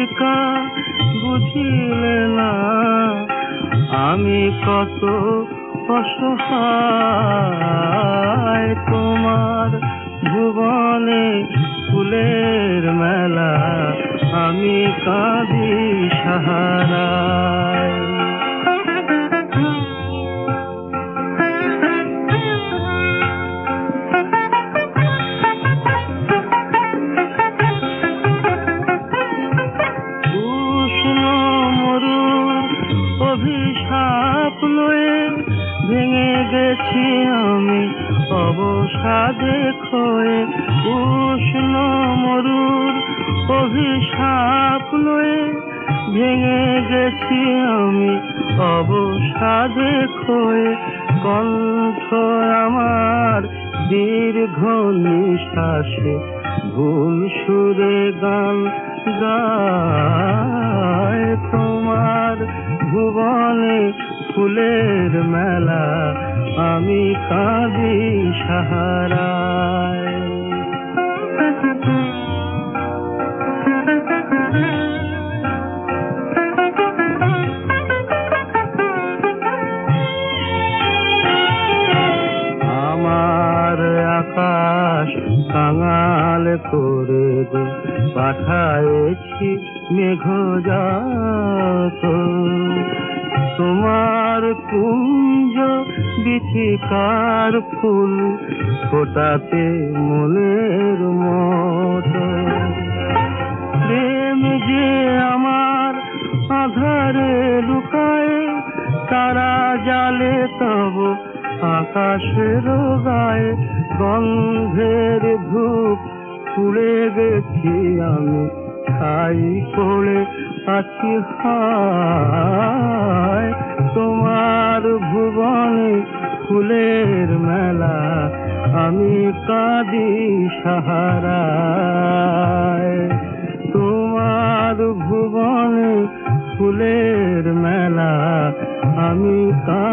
কমলিকা বুঝিলে না আমি কত অসহায় তোমার ভুবনে ফুলের মেলা আমি কাঁদি ভেঙে গেছি আমি অবসাদে খয়ে উষ্ণ মরুর অভিশাপ লয়ে ভেঙে গেছি আমি অবসাদে খয়ে কণ্ঠ আমার দীর্ঘ নিঃশ্বাসে ভুল সুরে গান গায় তোমার। ভুবনে ফুলের মেলা আমি কাঁদি সাহারায় আকাশ কাঙাল করে গো, পাঠায়েছি মেঘ তোমার কুঞ্জ বিচিকার ফুল ফোটাতে মনের মতো। প্রেম যে আমার আধারে লুকায় তারা জালে তব আকাশের গায়ে গন্ধের ধূপ পুড়ে গেছি আমি ছাই করে আছি, হায় তোমার ভুবনে ফুলের মেলা, আমি কাঁদি সাহারায়। তোমার ভুবনে ফুলের আমি কাঁদি সাহারা